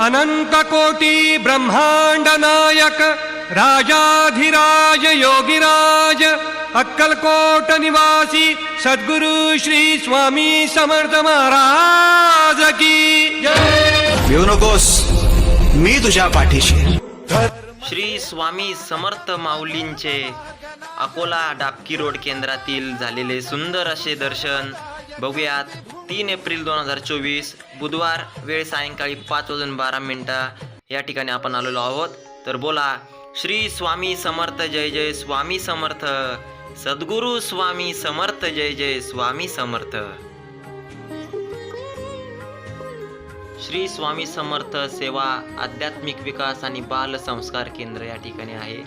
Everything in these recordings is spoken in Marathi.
अनंत कोटी ब्रह्मांड नायक राजाधिराज योगिराज अक्कलकोट निवासी सद्गुरु श्री स्वामी समर्थ महाराज की नकोस. मी तुझ्या पाठीशी आहे. श्री स्वामी समर्थ माऊलींचे अकोला डाबकी रोड केंद्रातील झालेले सुंदर असे दर्शन बघूयात. तीन एप्रिल दोन हजार चोवीस बुधवार वेळ सायंकाळी पाच वाजून बारा मिनटं. या ठिकाणी आपण आलेलो आहोत. तर बोला श्री स्वामी समर्थ जय जय स्वामी समर्थ. सद्गुरू स्वामी समर्थ जय जय स्वामी समर्थ. श्री स्वामी समर्थ सेवा आध्यात्मिक विकास आणि बाल संस्कार केंद्र या ठिकाणी आहे.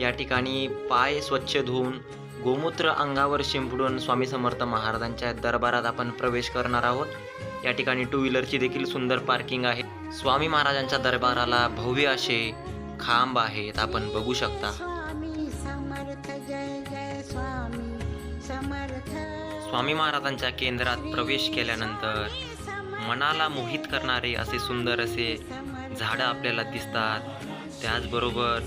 या ठिकाणी पाय स्वच्छ धुवून गोमूत्र अंगावर शिंपडून स्वामी समर्थ महाराजांच्या दरबारात आपण प्रवेश करणार आहोत. या ठिकाणी टू व्हीलरची देखील सुंदर पार्किंग आहे. स्वामी महाराजांच्या दरबाराला भव्य असे खांब आहेत. आपण बघू शकता. स्वामी महाराजांच्या केंद्रात प्रवेश केल्यानंतर मनाला मोहित करणारे असे सुंदर असे झाडं आपल्याला दिसतात. त्याचबरोबर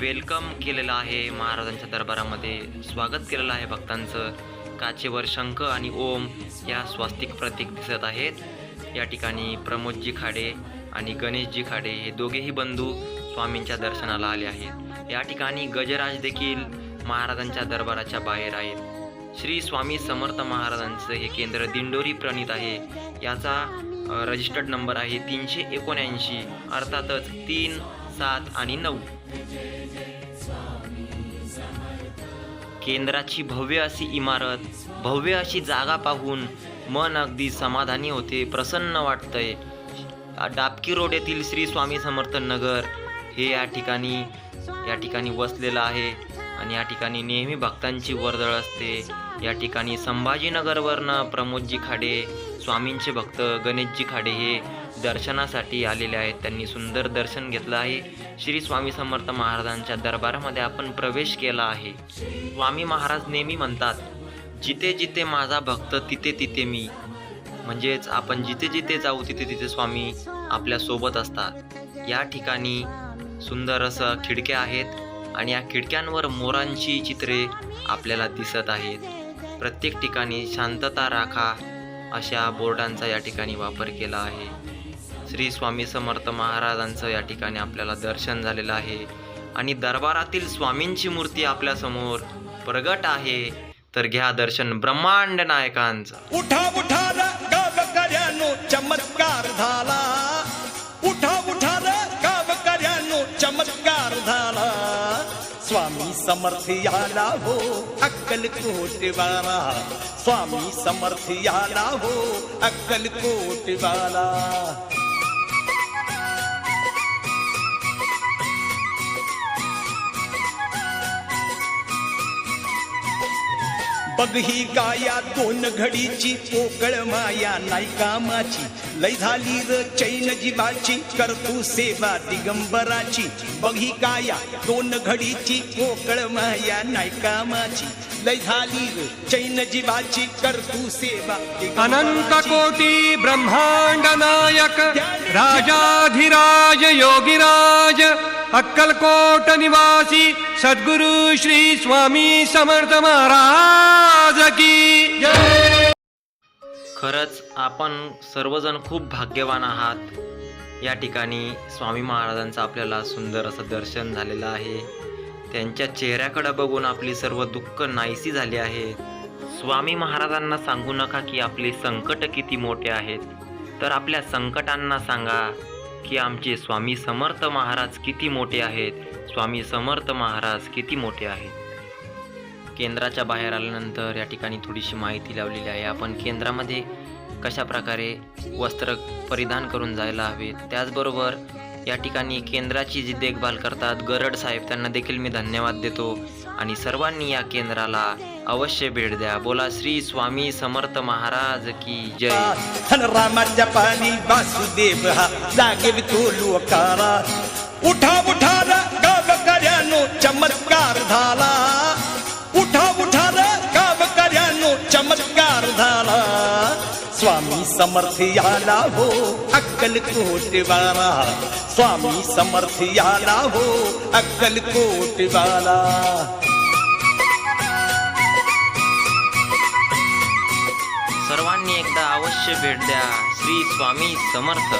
वेलकम केलेलं आहे महाराजांच्या दरबारामध्ये. स्वागत केलेलं आहे भक्तांचं. काचेवर शंख आणि ओम या स्वास्तिक प्रतीक दिसत आहेत. या ठिकाणी प्रमोदजी खाडे आणि गणेशजी खाडे हे दोघेही बंधू स्वामींच्या दर्शनाला आले आहेत. या ठिकाणी गजराज देखील महाराजांच्या दरबाराच्या बाहेर आहेत. श्री स्वामी समर्थ महाराजांचं हे केंद्र दिंडोरी प्रणित आहे. याचा रजिस्टर्ड नंबर आहे तीनशे एकोणऐंशी अर्थातच तीन सात आणि नऊ. केंद्राची भव्य अशी इमारत भव्य अशी जागा पाहून मन अगदी समाधानी होते प्रसन्न वाटतंय. डाबकी रोड येथील श्री स्वामी समर्थ नगर हे या ठिकाणी या ठिकाणी वसलेलं आहे आणि या ठिकाणी नेहमी भक्तांची वर्दळ असते. या ठिकाणी संभाजीनगरवरनं प्रमोदजी खाडे स्वामींचे भक्त गणेशजी खाडे हे दर्शनासाठी आलेले आहेत. त्यांनी सुंदर दर्शन घेतलं आहे. श्री स्वामी समर्थ महाराजांच्या दरबारामध्ये आपण प्रवेश केला आहे. स्वामी महाराज नेहमी म्हणतात जिथे जिथे माझा भक्त तिथे तिथे मी. म्हणजेच आपण जिथे जिथे जाऊ तिथे तिथे स्वामी आपल्यासोबत असतात. या ठिकाणी सुंदर असं खिडक्या आहेत आणि या खिडक्यांवर मोरांची चित्रे आपल्याला दिसत आहेत. प्रत्येक ठिकाणी शांतता राखा अशा बोर्डांचा या ठिकाणी वापर केला आहे. श्री स्वामी समर्थ महाराजांचं या ठिकाणी आपल्याला दर्शन झालेलं आहे. आणि दरबारातील स्वामींची मूर्ती आपल्यासमोर प्रगट आहे. तर घ्या दर्शन ब्रह्मांड नायकांचं. उठा उठा गावकऱ्यानो चमत्कार झाला. उठा उठा र गावकऱ्यानो चमत्कार झाला. स्वामी समर्थ याला हो अक्कल कोटवाला स्वामी समर्थ याला हो अक्कल कोटवाला बघ ही गाया दोन घडीची पोकळ माया नाही कामाची. लय झाली र चैन जीवाची करतू सेवा दिगंबराची. बघ ही गाया दोन घडीची पोकळ माया नाही कामाची. लय झाली चैन जीवाची करतू सेवा अनंत. कोटी ब्रह्मांड नायक राजाधिराज योगिराज अक्कलकोट निवासी सद्गुरु श्री स्वामी समर्थ महाराज की जय। खरंच आपण सर्वजण खूप भाग्यवान आहात. या ठिकाणी स्वामी महाराजांचं आपल्याला सुंदर असं दर्शन झालेलं आहे. त्यांच्या चेहऱ्याकडे बघून आपली सर्व दुःख नाहीसी झाली आहे. स्वामी महाराजांना सांगू नका की आपले संकट किती मोठे आहेत. तर आपल्या संकटांना सांगा की आमचे स्वामी समर्थ महाराज किती मोठे आहेत. स्वामी समर्थ महाराज किती मोठे आहेत. केंद्राच्या बाहेर आल्यानंतर या ठिकाणी थोडीशी माहिती लावलेली आहे. आपण केंद्रामध्ये कशा प्रकारे वस्त्र परिधान करून जायला हवेत त्याचबरोबर या ठिकाणी केंद्राची जी देखभाल करतात गरड साहेब त्यांना देखील मी धन्यवाद देतो. आणि सर्वांनी या केंद्राला अवश्य भेट द्या. बोला श्री स्वामी समर्थ महाराज की जय. रामाच्या पाणी वासुदेव हा तो लोकारा. उठा उठा चमत्कार झाला. समर्थ याला हो अक्कलकोटवाला स्वामी समर्थ याला हो अक्कलकोटवाला सर्वांनी एकदा अवश्य भेट द्या. श्री स्वामी समर्थ.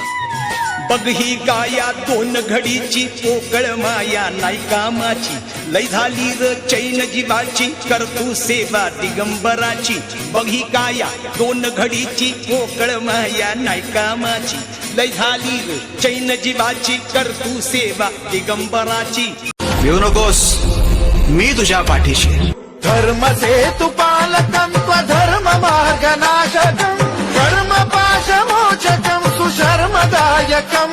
बघ ही गाया दोन घडीची पोकळ माया नाही कामाची लय झाली र चैन जीवाची करतू सेवा दिगंबराची. बघ गाया दोन घडीची पोकळ माया नाही कामाची लय झाली र चैन जीवाची करतू सेवा दिगंबराची. भिवू नकोस मी तुझ्या पाठीशी. धर्म सेतु पालकं स्वधर्म मार्गनाशकं कर्म पाशमोचकं सुशर्मदायकं